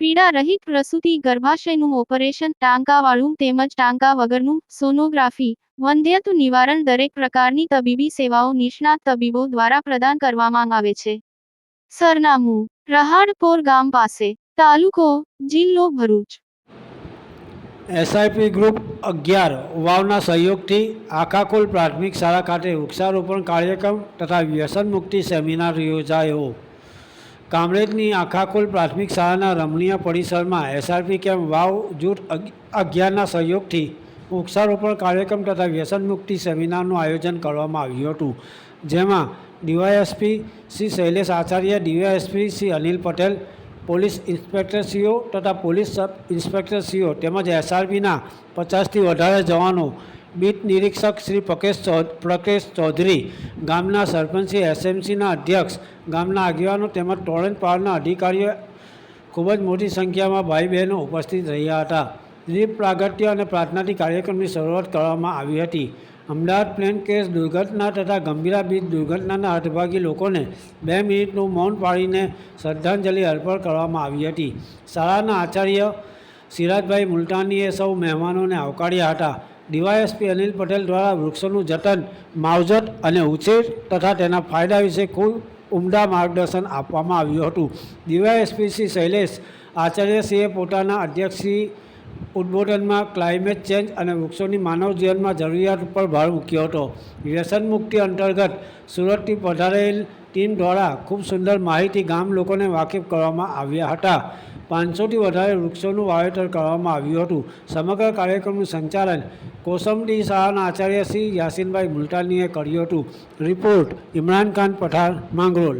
પીડા રહિત પ્રસૂતિ ગર્ભાશયનું ઓપરેશન ટાંકાવાળું તેમજ ટાંકા વગરનું સોનોગ્રાફી વંધ્યત્વ નિવારણ દરેક પ્રકારની તબીબી સેવાઓ નિષ્ણાત તબીબો દ્વારા પ્રદાન કરવામાં આવે છે. સરનામું, રહાડપોર ગામ પાસે, તાલુકો, જિલ્લો ભરૂચ. એસઆઈપી ગ્રુપ અગિયાર, વાવના સહયોગથી આખાકુલ પ્રાથમિક શાળા ખાતે વૃક્ષારોપણ કાર્યક્રમ તથા વ્યસન મુક્તિ સેમિનાર યોજાયો. કામરેજની આખાકુલ પ્રાથમિક શાળાના રમણીય પરિસરમાં એસઆરપી કેમ્પ વાવ જૂથ અગ- અગિયારના સહયોગથી વૃક્ષારોપણ કાર્યક્રમ તથા વ્યસન મુક્તિ સેમિનારનું આયોજન કરવામાં આવ્યું હતું. જેમાં DYSP Shri Shailesh Acharya, DYSP Shri Anil Patel, police ઇન્સ્પેક્ટરશ્રીઓ તથા પોલીસ સબ, ઇન્સ્પેક્ટરશ્રીઓ તેમજ એસઆરપીના પચાસથી વધારે જવાનો બીટ નિરીક્ષક શ્રી પ્રકેશ ચૌ- પ્રકેશ ચૌધરી, ગામના સરપંચ એસએમસીના અધ્યક્ષ, ગામના આગેવાનો તેમજ ટોરેન્ટ પાવરના અધિકારીઓ ખૂબ જ મોટી સંખ્યામાં ભાઈ બહેનો ઉપસ્થિત રહ્યા હતા. દીપ પ્રાગટ્ય અને પ્રાર્થનાથી કાર્યક્રમની શરૂઆત કરવામાં આવી હતી. અમદાવાદ પ્લેન કેસ દુર્ઘટના તથા ગંભીરા બીજ દુર્ઘટનાના હતભાગી લોકોને બે મિનિટનું મૌન પાળીને શ્રદ્ધાંજલિ અર્પણ કરવામાં આવી હતી. શાળાના આચાર્ય સિરાજભાઈ મુલતાનીએ સૌ મહેમાનોને આવકાર્યા હતા. ડીવાયએસપી અનિલ પટેલ દ્વારા વૃક્ષોનું જતન, માવજત અને ઉછેર તથા તેના ફાયદા વિશે ખૂબ ઉમદા માર્ગદર્શન આપવામાં આવ્યું હતું. ડીવાયએસપી શ્રી શૈલેષ આચાર્યશ્રીએ પોતાના અધ્યક્ષશ્રી ઉદ્બોધનમાં ક્લાઇમેટ ચેન્જ અને વૃક્ષોની માનવ જીવનમાં જરૂરિયાત ઉપર ભાર મૂક્યો હતો. વ્યસન મુક્તિ અંતર્ગત સુરતથી પધારેલ ટીમ દ્વારા ખૂબ સુંદર માહિતી ગામ લોકોને વાકેફ કરવામાં આવ્યા હતા. પાંચસોથી વધારે વૃક્ષોનું વાવેતર કરવામાં આવ્યું હતું. સમગ્ર કાર્યક્રમનું સંચાલન કોસંબડી શાળાના આચાર્ય શ્રી યાસીનભાઈ મુલતાનીએ કર્યું હતું. રિપોર્ટ ઇમરાન ખાન પઠાણ માંગરોળ